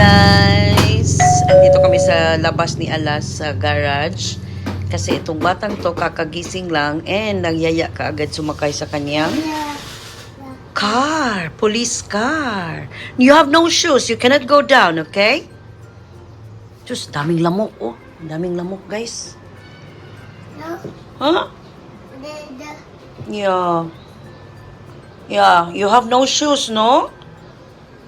guys! Andito kami sa labas ni Alas sa garage. Kasi itong batang to kakagising lang and nagyaya ka agad sumakay sa kanyang car. Police car. You have no shoes. You cannot go down, okay? Diyos, daming lamok, oh. Daming lamok, guys. No, Huh? Yeah. Yeah, you have no shoes, no?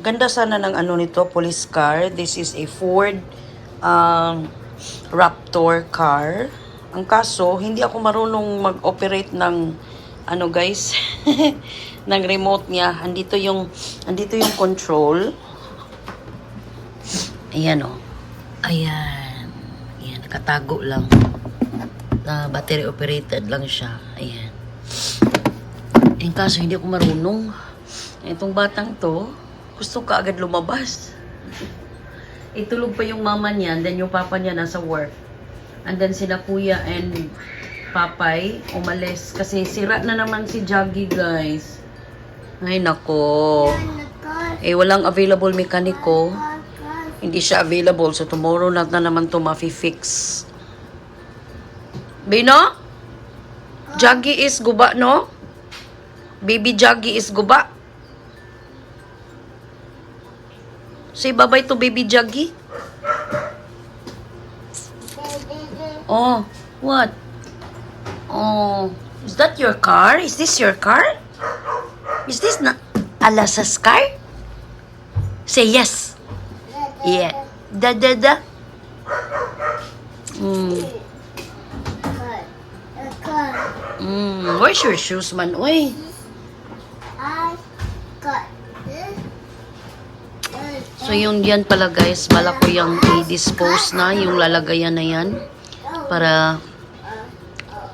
Ganda sana ng ano nito, police car. This is a Ford um, Raptor car. Ang kaso, hindi ako marunong mag-operate ng ano guys, ng remote niya. Andito yung andito yung control. Ayan oh. Ayan. Ayan, nakatago lang. Na battery operated lang siya. Ayan. Eh, kaso hindi ako marunong. Itong batang to, gusto ka agad lumabas. Itulog pa yung mama niya, then yung papa niya nasa work. And then sila kuya and papay umalis. Kasi sira na naman si Jaggy, guys. Ay, nako. Eh, walang available mekaniko. Hindi siya available. So, tomorrow na, na naman to mafi-fix. Bino? Jaggy is guba, no? Baby Jaggy is guba. Say bye-bye to baby Jaggy. Oh, what? Oh, is that your car? Is this your car? Is this na Alasa's car? Say yes. Yeah. Da da da. Mm. Mm. Where's your shoes, man? Uy. I got this. So yung yan pala guys, bala ko yung i-dispose na, yung lalagayan na yan. Para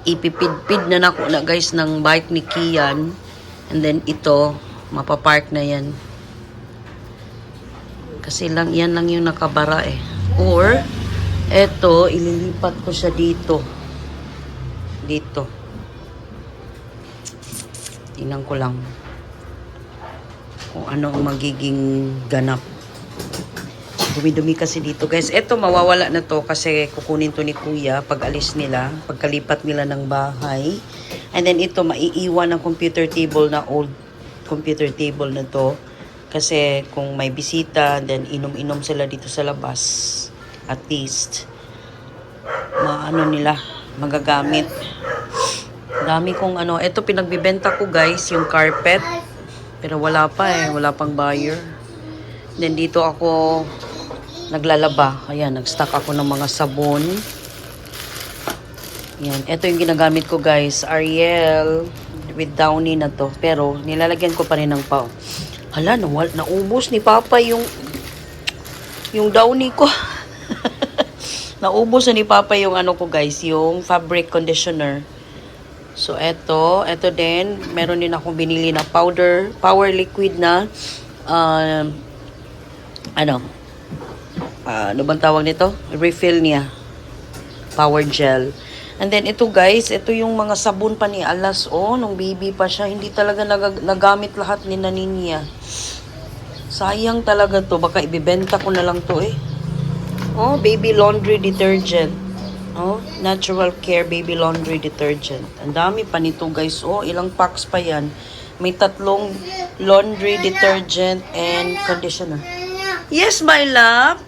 ipipidpid na nako na guys ng bike ni Kian. And then ito, mapapark na yan. Kasi lang, yan lang yung nakabara eh. Or, eto, ililipat ko siya dito. Dito. Tingnan ko lang kung ano ang magiging ganap. Dumi-dumi kasi dito. Guys, eto mawawala na to kasi kukunin to ni kuya pag alis nila, pagkalipat nila ng bahay. And then ito, maiiwan ng computer table na old computer table na to. Kasi kung may bisita, then inom-inom sila dito sa labas. At least, maano nila, magagamit. Dami kong ano, eto pinagbibenta ko guys, yung carpet. Pero wala pa eh, wala pang buyer. Then dito ako naglalaba. Ayan, nag-stock ako ng mga sabon. Yan, ito yung ginagamit ko guys, Ariel with Downy na to. Pero nilalagyan ko pa rin ng pao. Hala, nawal, naubos ni Papa yung yung Downy ko. naubos na ni Papa yung ano ko guys, yung fabric conditioner. So, eto, eto din, meron din akong binili na powder, power liquid na, um, ano, ah, ano bang tawag nito? Refill niya. Power gel. And then, ito guys, ito yung mga sabon pa ni Alas, oh, nung baby pa siya, hindi talaga nag- nagamit lahat ni Naninya. Sayang talaga to, baka ibibenta ko na lang to eh. Oh, baby laundry detergent. Oh, natural care baby laundry detergent. Ang dami pa nito guys. Oh, ilang packs pa yan. May tatlong laundry detergent and conditioner. Yes, my love.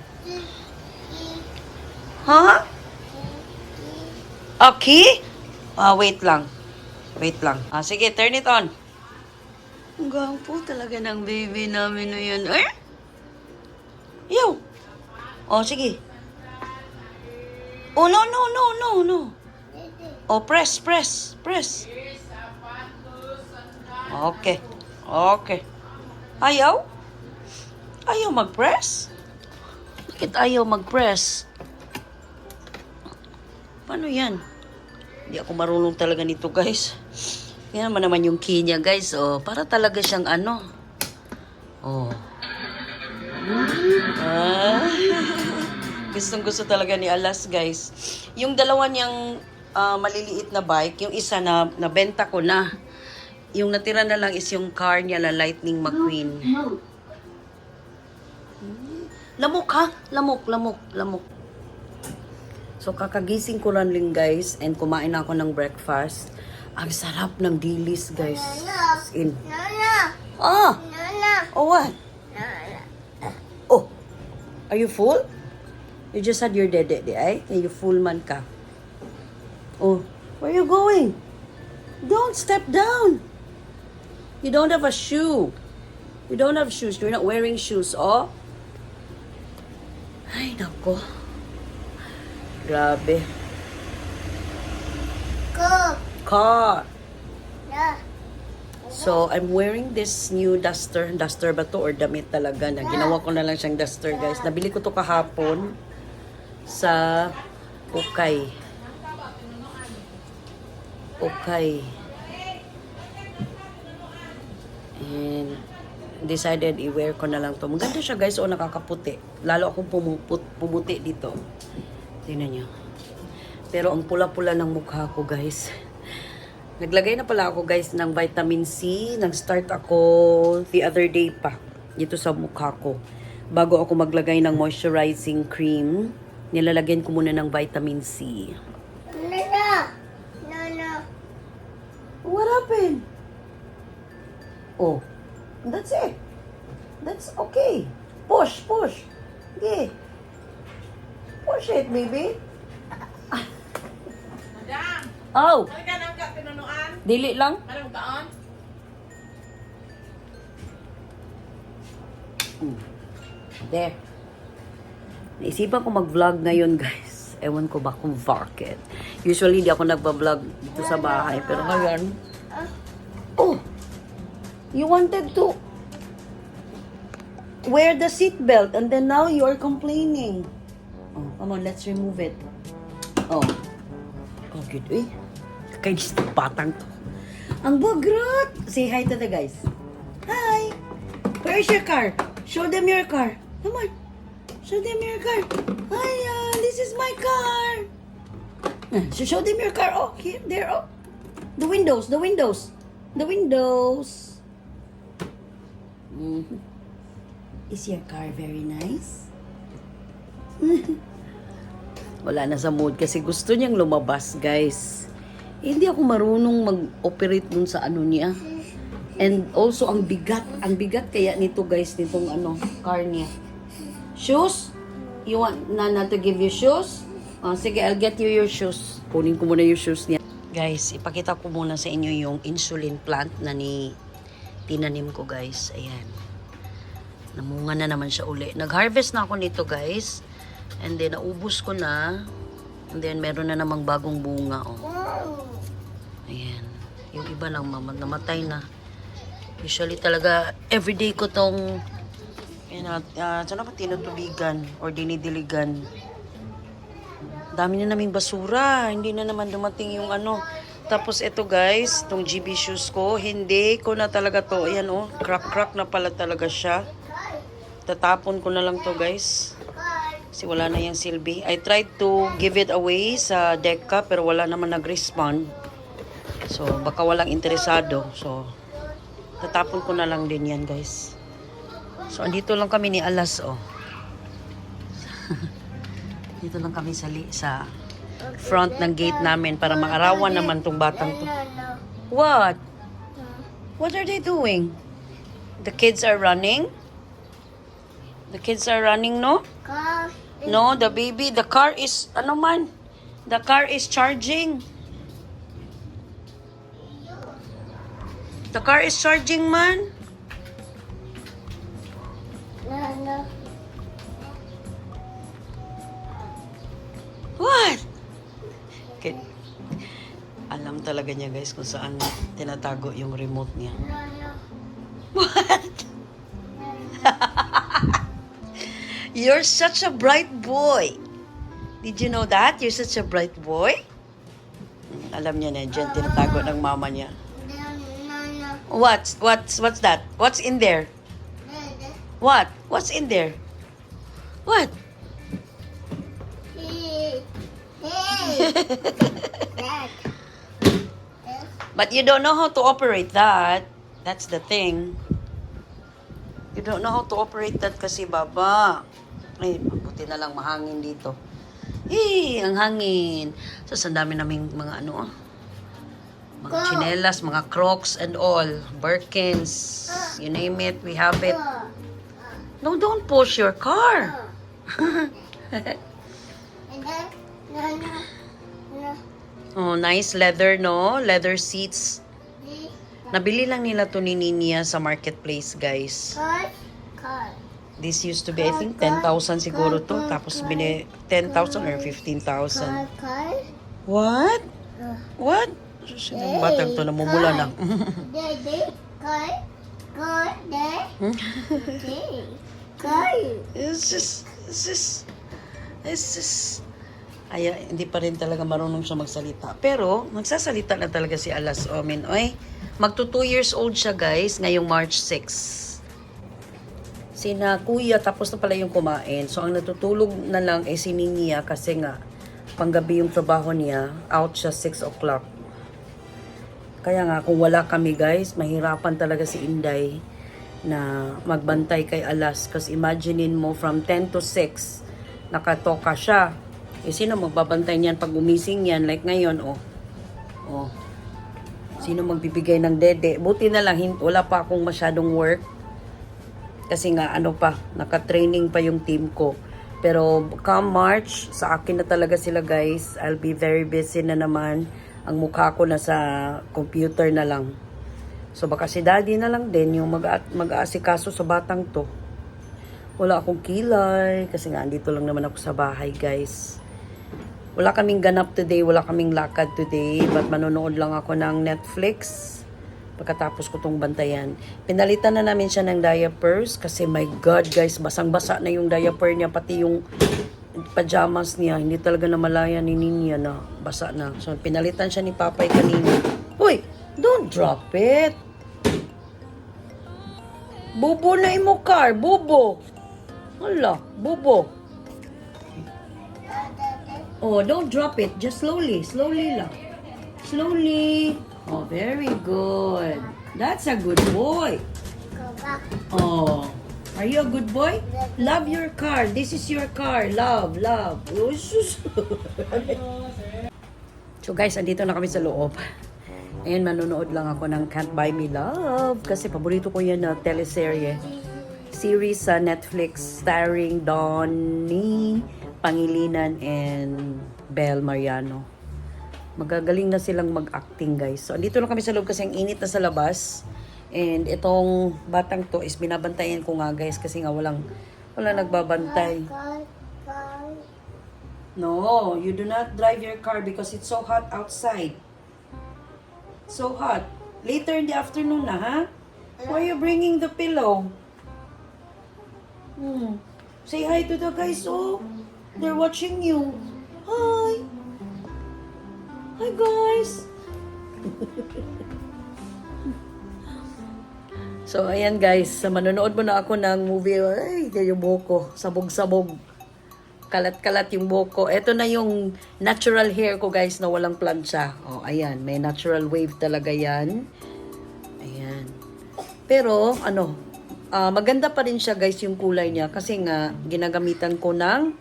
Huh? Okay? Ah, wait lang. Wait lang. Ah, sige, turn it on. Ang gwapo talaga ng baby namin na yun. Eh? Yo! Oh, sige. Oh, no, no, no, no, no. Oh, press, press, press. Okay. Okay. Ayaw? Ayaw mag-press? Bakit ayaw mag-press? Paano yan? Hindi ako marunong talaga nito, guys. Yan naman naman yung key niya, guys. Oh, para talaga siyang ano. Oh. Ah. Gustong gusto talaga ni Alas, guys. Yung dalawa niyang ah, maliliit na bike, yung isa na nabenta ko na. Yung natira na lang is yung car niya na Lightning McQueen. Lamok ha? Lamok, lamok, lamok. So kakagising ko lang din guys and kumain ako ng breakfast. Ang sarap ng dilis guys. In. Nana. Oh what? Oh! Are you full? You just had your dede, di ay? Eh, you full man ka. Oh, where you going? Don't step down. You don't have a shoe. You don't have shoes. You're not wearing shoes, oh. Ay, nako. Grabe. Car. Yeah. So, I'm wearing this new duster. Duster ba to or damit talaga na ginawa ko na lang siyang duster, guys. Nabili ko to kahapon sa Okay. Okay. And decided i-wear ko na lang to. Maganda siya, guys. O, nakakaputi. Lalo akong pumuput, pumuti dito. Tingnan nyo. Pero ang pula-pula ng mukha ko, guys. Naglagay na pala ako guys ng vitamin C. Nag-start ako the other day pa. Dito sa mukha ko. Bago ako maglagay ng moisturizing cream, nilalagyan ko muna ng vitamin C. Nana. Nana. What happened? Oh, that's it. That's okay. Push, push. Okay. Push it, baby. Madam, Oh, ano ka nang ka pinunuan? dili lang. Anong taon? There. Naisipan ko mag-vlog ngayon, guys. Ewan ko ba kung bakit. Usually, di ako nagba-vlog dito sa bahay. Pero ngayon, oh, you wanted to wear the seatbelt and then now you are complaining. Oh, come on, let's remove it. Oh. Oh, good. Eh, kakainis ng batang to. Ang bagrot! Say hi to the guys. Hi! Where's your car? Show them your car. Come on. Show them your car. Hi, uh, this is my car. Uh, so show them your car. Oh, here, there. Oh, the windows, the windows, the windows. Mhm. Is your car very nice? Wala na sa mood kasi gusto niyang lumabas, guys. Eh, hindi ako marunong mag-operate dun sa ano niya. And also, ang bigat. Ang bigat kaya nito, guys, nitong ano, car niya. Shoes? You want Nana to give you shoes? Oh, sige, I'll get you your shoes. Kunin ko muna yung shoes niya. Guys, ipakita ko muna sa inyo yung insulin plant na ni tinanim ko, guys. Ayan. Namunga na naman siya uli. Nag-harvest na ako nito, guys. And then, naubos ko na. And then, meron na namang bagong bunga, oh. Ayan. Yung iba lang mama, namatay na. Usually talaga, everyday ko tong yun, uh, uh, saan ba tinutubigan or dinidiligan. Dami na naming basura. Hindi na naman dumating yung ano. Tapos ito guys, tong GB shoes ko, hindi ko na talaga to. Ayan oh, crack-crack na pala talaga siya. Tatapon ko na lang to guys. Kasi wala na yung silbi. I tried to give it away sa Deca pero wala naman nag-respond. So, baka walang interesado. So, tatapon ko na lang din yan, guys. So, andito lang kami ni Alas, oh. dito lang kami sa, li- sa front ng gate namin para maarawan naman tong batang to. What? What are they doing? The kids are running? The kids are running, no? Car. No, the baby, the car is, ano man? The car is charging. The car is charging, man. What? Okay. Alam talaga niya, guys, kung saan tinatago yung remote niya. What? You're such a bright boy. Did you know that? You're such a bright boy? Alam niya na, dyan tinatago ng mama niya. Nana. What's, what's, that? What's in there? What? What's in there? What? But you don't know how to operate that. That's the thing. You don't know how to operate that kasi, baba. Ay, buti na lang mahangin dito. Eh, ang hangin. So, sa dami naming mga ano, ah. Mga chinelas, mga crocs and all. Birkins. You name it, we have it. No, don't push your car. Oh, nice leather, no? Leather seats. Nabili lang nila to ni Ninia sa marketplace, guys. car. This used to be, I think, 10,000 siguro to. Tapos bini 10,000 or 15,000. Car, car. What? Uh, What? Sinang batang to namumula na. It's just, it's just, it's just, ay, hindi pa rin talaga marunong siya magsalita. Pero, magsasalita na talaga si Alas Omin. Oy, magto 2 years old siya guys, ngayong March 6. Sina kuya, tapos na pala yung kumain. So, ang natutulog na lang ay si Ninia kasi nga, panggabi yung trabaho niya, out siya 6 o'clock. Kaya nga, kung wala kami guys, mahirapan talaga si Inday na magbantay kay Alas. Kasi imaginein mo, from 10 to 6, nakatoka siya. Eh, sino magbabantay niyan pag gumising yan? Like ngayon, oh. Oh. Sino magbibigay ng dede? Buti na lang, wala pa akong masyadong work. Kasi nga, ano pa, naka-training pa yung team ko. Pero come March, sa akin na talaga sila guys. I'll be very busy na naman. Ang mukha ko na sa computer na lang. So baka si daddy na lang din yung mag- mag-aasikaso sa batang to. Wala akong kilay kasi nga andito lang naman ako sa bahay guys. Wala kaming ganap today, wala kaming lakad today, but manonood lang ako ng Netflix pagkatapos ko tong bantayan. Pinalitan na namin siya ng diapers kasi my God guys, basang-basa na yung diaper niya, pati yung pajamas niya. Hindi talaga na malaya ni Ninya na basa na. So pinalitan siya ni Papay kanina. Uy, don't drop it. Bubo na imo car, bubo. Hala, bubo. Oh, don't drop it. Just slowly, slowly lang. Slowly. Oh, very good. That's a good boy. Oh, are you a good boy? Love your car. This is your car. Love, love. Oh, so guys, andito na kami sa loob. Ayan, manonood lang ako ng Can't Buy Me Love kasi paborito ko yan na teleserye. Series sa Netflix starring Donnie Pangilinan and Belle Mariano. Magagaling na silang mag-acting guys. So, andito na kami sa loob kasi ang init na sa labas. And itong batang to is binabantayan ko nga guys kasi nga walang walang nagbabantay. No, you do not drive your car because it's so hot outside. So hot. Later in the afternoon na, ha? Why are you bringing the pillow? Hmm. Say hi to the guys, oh. They're watching you. Hi. Hi, guys. so, ayan guys. Sa manonood mo na ako ng movie. Ay, yung buhok ko. Sabog-sabog kalat-kalat yung buhok ko. Ito na yung natural hair ko guys na walang plancha. Oh, ayan. May natural wave talaga yan. Ayan. Pero, ano, ah, maganda pa rin siya guys yung kulay niya kasi nga ginagamitan ko ng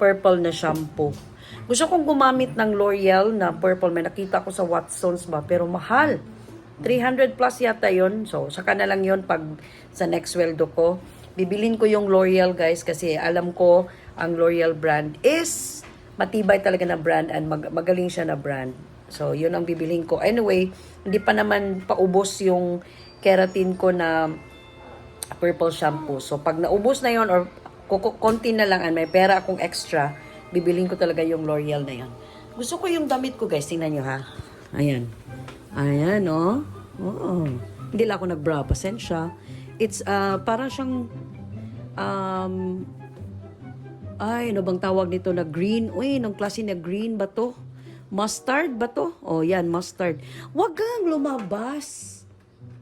purple na shampoo. Gusto kong gumamit ng L'Oreal na purple. May nakita ko sa Watsons ba? Pero mahal. 300 plus yata yon So, saka na lang yon pag sa next sweldo ko. Bibilin ko yung L'Oreal guys kasi alam ko ang L'Oreal brand is matibay talaga na brand and mag- magaling siya na brand. So, yun ang bibilin ko. Anyway, hindi pa naman paubos yung keratin ko na purple shampoo. So, pag naubos na yon or konti na lang and may pera akong extra, bibilin ko talaga yung L'Oreal na yon. Gusto ko yung damit ko guys. Tingnan nyo ha. Ayan. Ayan, oh. Oo. Hindi lang ako nag-bra. Pasensya. It's, uh, parang siyang, um, ay, ano bang tawag nito na green? Uy, ng klase na green ba to? Mustard ba to? Oh, yan, mustard. Wag kang lumabas.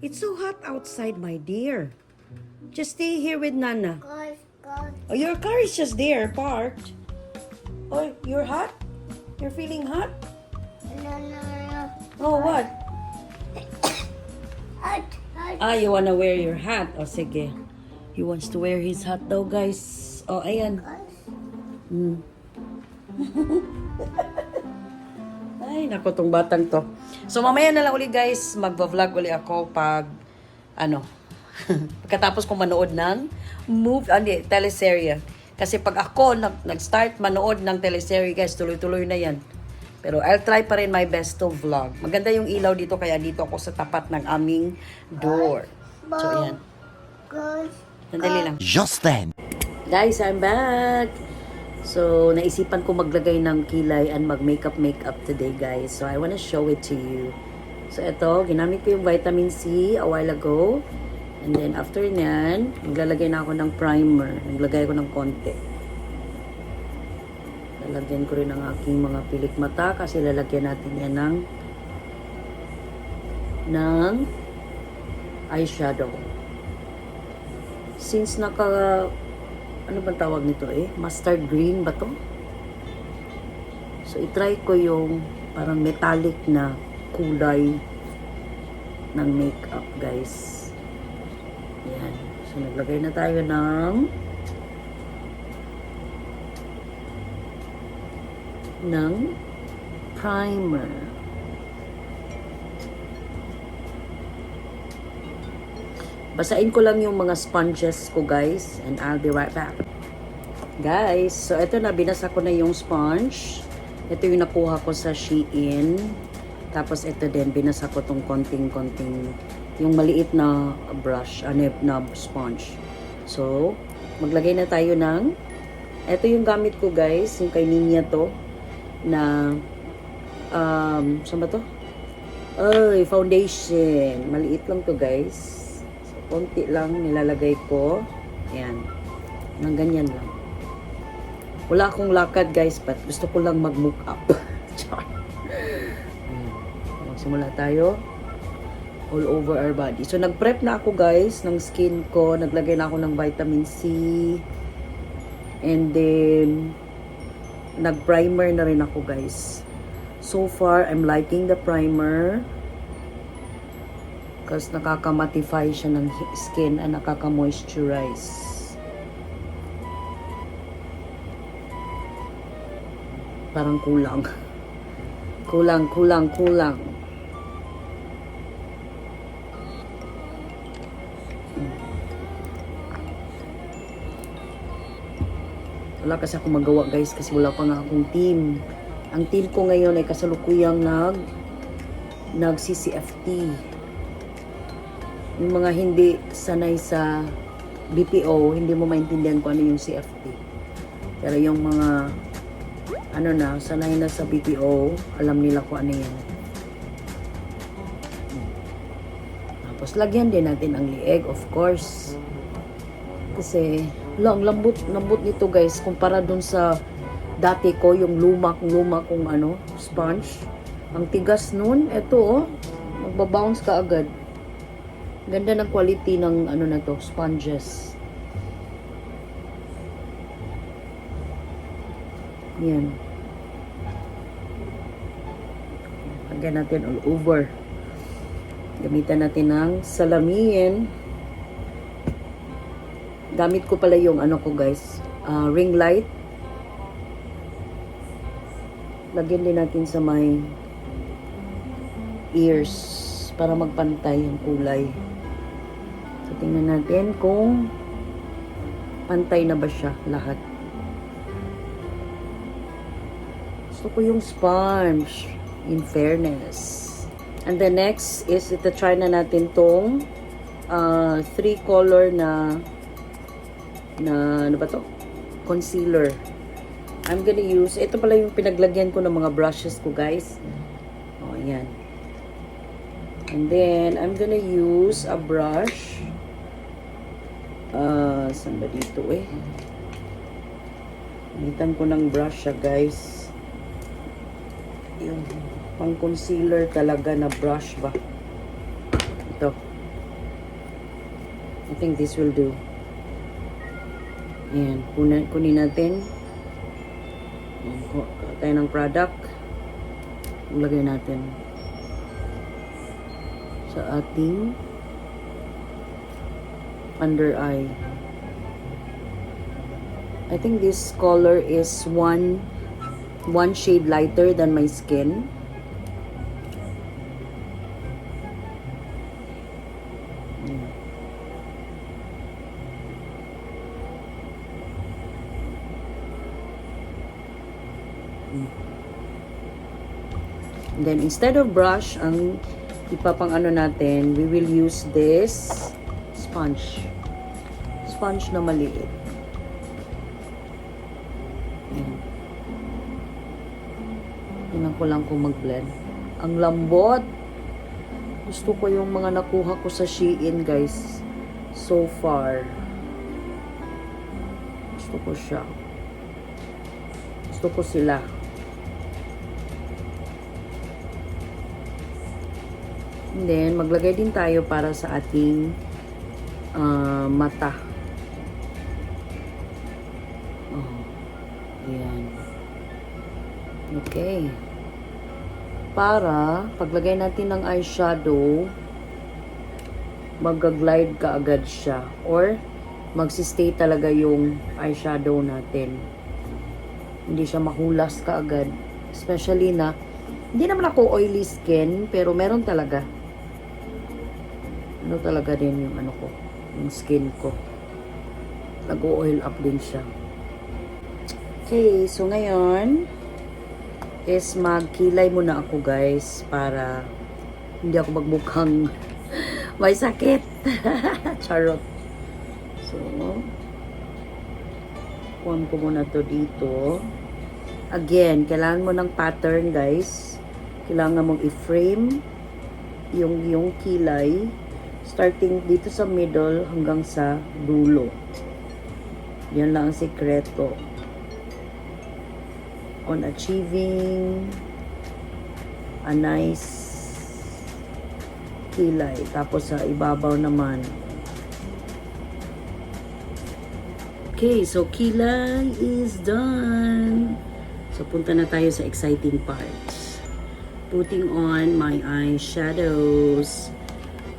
It's so hot outside, my dear. Just stay here with Nana. Car, car. Oh, your car is just there, parked. Oh, you're hot? You're feeling hot? No, no, no. Oh, what? Hot, hot. Ah, you wanna wear your hat? O, sige. He wants to wear his hat daw, guys. Oh, ayan. Mm. Ay, nako tong batang to. So, mamaya na lang uli, guys. Magva-vlog uli ako pag, ano, pagkatapos kong manood ng move, ah, hindi, teleserye. Kasi pag ako nag, nag-start manood ng teleserye, guys, tuloy-tuloy na yan. Pero I'll try pa rin my best to vlog. Maganda yung ilaw dito, kaya dito ako sa tapat ng aming door. So, ayan. Goes. Sandali lang. Just then, Guys, I'm back! So, naisipan ko maglagay ng kilay and mag-makeup makeup today, guys. So, I wanna show it to you. So, ito, ginamit ko yung vitamin C a while ago. And then, after nyan, maglalagay na ako ng primer. Naglagay ko ng konti. Lalagyan ko rin ang aking mga pilik mata kasi lalagyan natin yan ng ng eyeshadow. Since naka ano bang tawag nito eh? Mustard green ba to? So, itry ko yung parang metallic na kulay ng makeup, guys. So, naglagay na tayo ng ng primer. Basain ko lang yung mga sponges ko, guys. And I'll be right back. Guys, so ito na, binasa ko na yung sponge. Ito yung nakuha ko sa Shein. Tapos ito din, binasa ko tong konting-konting, yung maliit na brush, ano na sponge. So, maglagay na tayo ng, ito yung gamit ko guys, yung kay Ninya to, na, um, saan ba to? Ay, foundation. Maliit lang to guys. So, konti lang nilalagay ko. Ayan. Nang ganyan lang. Wala akong lakad guys, but gusto ko lang mag-mook up. Magsimula tayo. All over our body. So, nag-prep na ako guys ng skin ko. Naglagay na ako ng vitamin C. And then, nag-primer na rin ako guys. So far, I'm liking the primer. Kasi nakaka-mattify siya ng skin and nakaka-moisturize. Parang kulang. Kulang, kulang, kulang. Wala kasi ako magawa guys kasi wala pa nga akong team. Ang team ko ngayon ay kasalukuyang nag nag CCFT. Yung mga hindi sanay sa BPO, hindi mo maintindihan kung ano yung CFT. Pero yung mga ano na, sanay na sa BPO, alam nila kung ano yan. Tapos lagyan din natin ang lieg, of course. Kasi, lang, lambot, lambot nito guys, kumpara dun sa dati ko, yung lumak-lumak kong ano, sponge. Ang tigas nun, eto oh, magbabounce ka agad. Ganda ng quality ng ano na to, sponges. Yan. Lagyan natin all over. Gamitan natin ng salamin. Gamit ko pala yung ano ko guys, ah, ring light. Lagyan din natin sa may ears para magpantay ang kulay. So, tingnan natin kung pantay na ba siya lahat. Gusto ko yung sponge. In fairness. And the next is ito try na natin tong uh, three color na na ano ba to? Concealer. I'm gonna use, ito pala yung pinaglagyan ko ng mga brushes ko guys. O, ayan. And then, I'm gonna use a brush. Uh, saan ba dito eh? Gamitan ko ng brush siya guys. Yung pang concealer talaga na brush ba? Ito. I think this will do. Ayan, kunin, kunin natin. Ayan, tayo ng product. Lagay natin sa ating under eye. I think this color is one one shade lighter than my skin. Then instead of brush, ang ipapang ano natin, we will use this sponge. Sponge na maliit. Ayan. Tingnan ko lang kung mag-blend. Ang lambot. Gusto ko yung mga nakuha ko sa Shein, guys. So far. Gusto ko siya. Gusto ko sila. And then, maglagay din tayo para sa ating ah, mata. Oh. Ayan. Okay. Para, paglagay natin ng eyeshadow, mag-glide ka agad siya. Or, magsistay talaga yung eyeshadow natin. Hindi siya mahulas ka agad. Especially na, hindi naman ako oily skin, pero meron talaga. Ano talaga din yung ano ko, yung skin ko. Nag-oil up din siya. Okay, so ngayon is magkilay muna ako guys para hindi ako magmukhang may sakit. Charot. So, kuhan ko muna to dito. Again, kailangan mo ng pattern guys. Kailangan mong i-frame yung yung kilay starting dito sa middle hanggang sa dulo. Yan lang ang sikreto on achieving a nice kilay. Tapos sa ibabaw naman. Okay, so kilay is done. So punta na tayo sa exciting parts. Putting on my eyeshadows.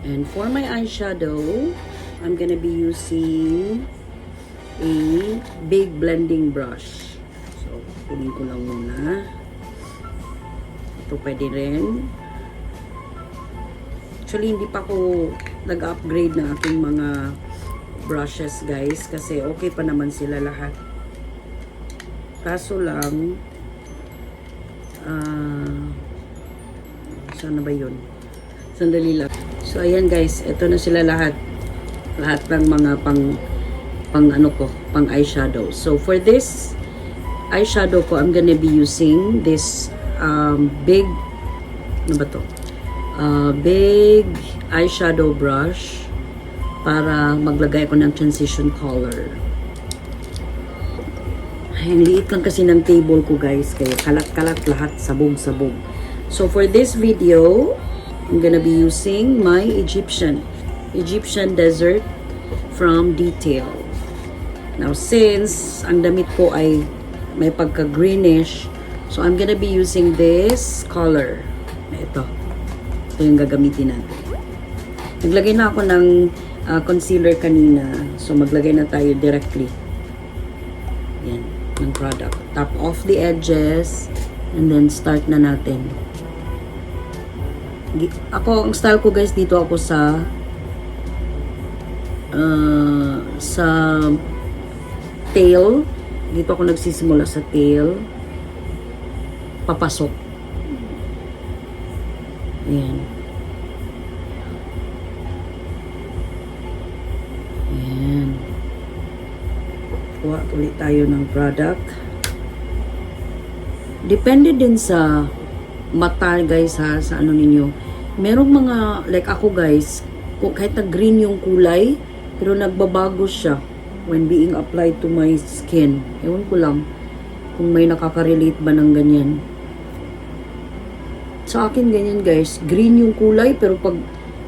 And for my eyeshadow, I'm gonna be using a big blending brush. So, kunin ko lang muna. Ito pwede rin. Actually, hindi pa ako nag-upgrade ng aking mga brushes, guys. Kasi okay pa naman sila lahat. Kaso lang, ah, saan na ba yun? Sandali lang. So, ayan guys, ito na sila lahat. Lahat ng mga pang pang ano ko, pang eyeshadow. So for this eyeshadow ko, I'm gonna be using this um, big, ano ba to? Uh, big eyeshadow brush para maglagay ako ng transition color. Ay, ang liit lang kasi ng table ko guys, kaya kalat-kalat lahat, sabog-sabog. So for this video, I'm gonna be using my Egyptian, Egyptian Desert from Detail. Now, since ang damit ko ay may pagka-greenish, so I'm gonna be using this color. Ito. Ito yung gagamitin natin. Naglagay na ako ng ah, concealer kanina. So, maglagay na tayo directly. Yan, ng product. Tap off the edges and then start na natin. Ako, ang style ko guys, dito ako sa uh, sa tail. Dito ako nagsisimula sa tail. Papasok. Ayan. Ayan. Kuha ulit tayo ng product. Depende din sa mata guys ha, sa ano ninyo. Merong mga, like ako guys, kahit na green yung kulay, pero nagbabago siya when being applied to my skin. Ewan ko lang kung may nakaka-relate ba ng ganyan. Sa akin ganyan guys, green yung kulay pero pag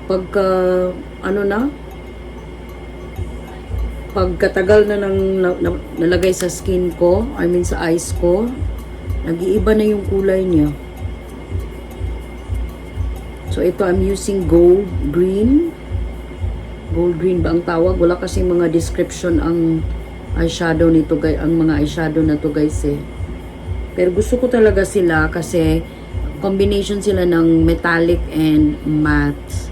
pagka ano na pagkatagal na nang na, na- nalagay sa skin ko, I mean sa eyes ko, nag-iiba na yung kulay niya. So ito I'm using gold green. Gold green ba ang tawag? Wala kasi mga description ang eyeshadow nito guys, ang mga eyeshadow na to guys eh. Pero gusto ko talaga sila kasi combination sila ng metallic and matte.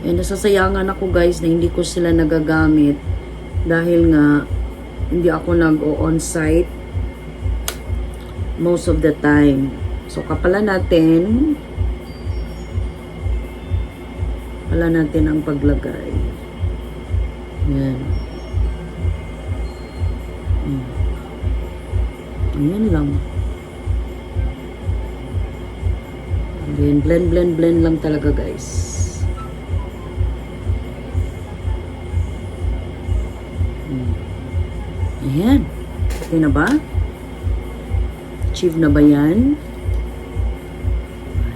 And nasasayangan ako guys na hindi ko sila nagagamit dahil nga hindi ako nag-on-site most of the time. So kapala natin pala natin ang paglagay. Yan. Hmm. Ayan lang. Then, blend, blend, blend lang talaga, guys. Hmm. Ayan. Okay na ba? Achieve na ba yan?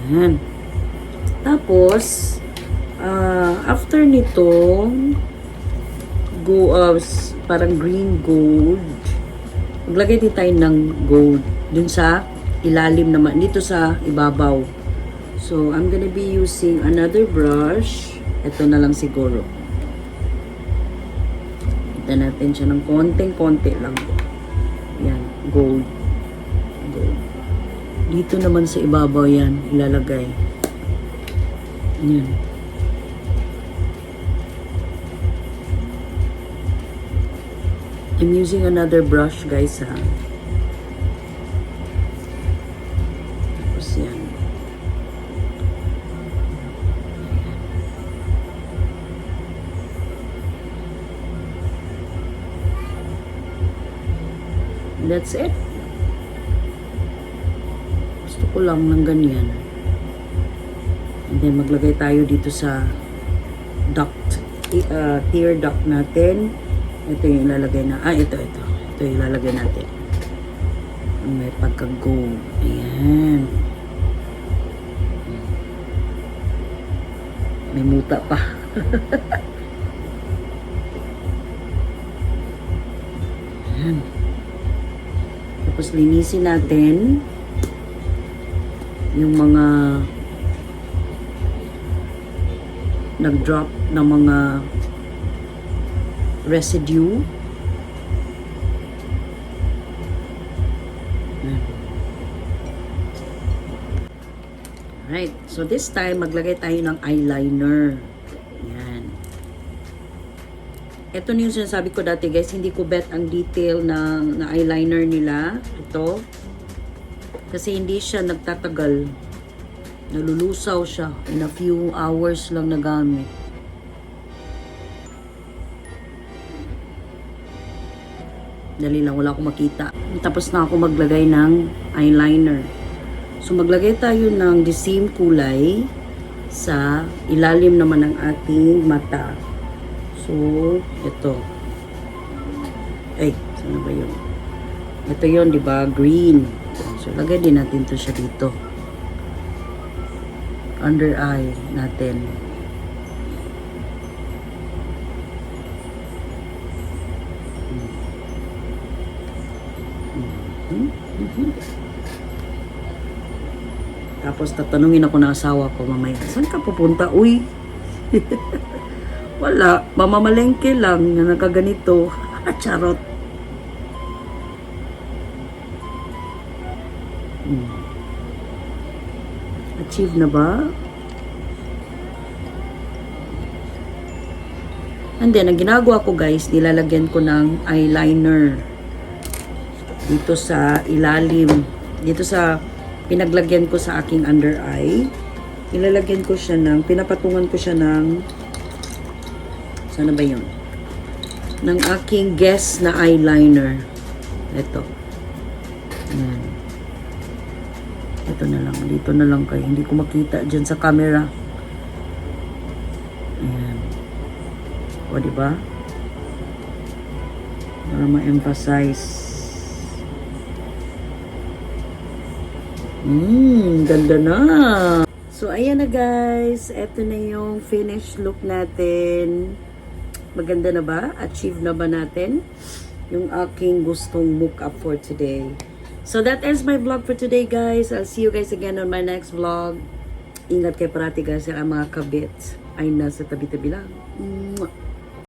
Ayan. Tapos, ah, after nito, go, uh, parang green gold, maglagay din tayo ng gold dun sa ilalim naman, dito sa ibabaw. So, I'm gonna be using another brush. Ito na lang siguro. Kita natin siya ng konting-konti lang. Yan, gold. Gold. Dito naman sa ibabaw yan, ilalagay. Yan. I'm using another brush, guys, ha. Tapos yan. That's it. Gusto ko lang ng ganyan. And then maglagay tayo dito sa duct, uh, tear duct natin. Ito yung ilalagay na, ah, ito, ito. Ito yung ilalagay natin. May pagka-gold. Ayan. May muta pa. Ayan. Tapos linisin natin yung mga nag-drop ng mga residue. Right. So this time, maglagay tayo ng eyeliner. Yan. Ito na yung sinasabi ko dati guys, hindi ko bet ang detail ng, na eyeliner nila. Ito. Kasi hindi siya nagtatagal. Nalulusaw siya. In a few hours lang nagamit. Dali lang, wala akong makita. Tapos na ako maglagay ng eyeliner. So maglagay tayo ng the same kulay sa ilalim naman ng ating mata. So, ito. Ay, saan ba yun? Ito yun, di ba? Green. So, lagay din natin to siya dito. Under eye natin. Tapos tatanungin ako ng asawa ko mamaya, saan ka pupunta? Uy, wala, mamamalengke lang na nakaganito. Charot. Hmm. Achieve na ba? And ang ginagawa ko guys, nilalagyan ko ng eyeliner dito sa ilalim, dito sa pinaglagyan ko sa aking under eye. Nilalagyan ko siya ng, pinapatungan ko siya ng, sana ba yun? Ng aking guess na eyeliner. Ito. Ayan. Ito na lang. Dito na lang kayo. Hindi ko makita dyan sa camera. Ayan. O, diba? Para ma-emphasize. Mmm, ganda na. So, ayan na guys. Ito na yung finished look natin. Maganda na ba? Achieve na ba natin? Yung aking gustong look up for today. So, that ends my vlog for today guys. I'll see you guys again on my next vlog. Ingat kayo parati guys. Ang mga kabit ay nasa tabi-tabi lang. Mm.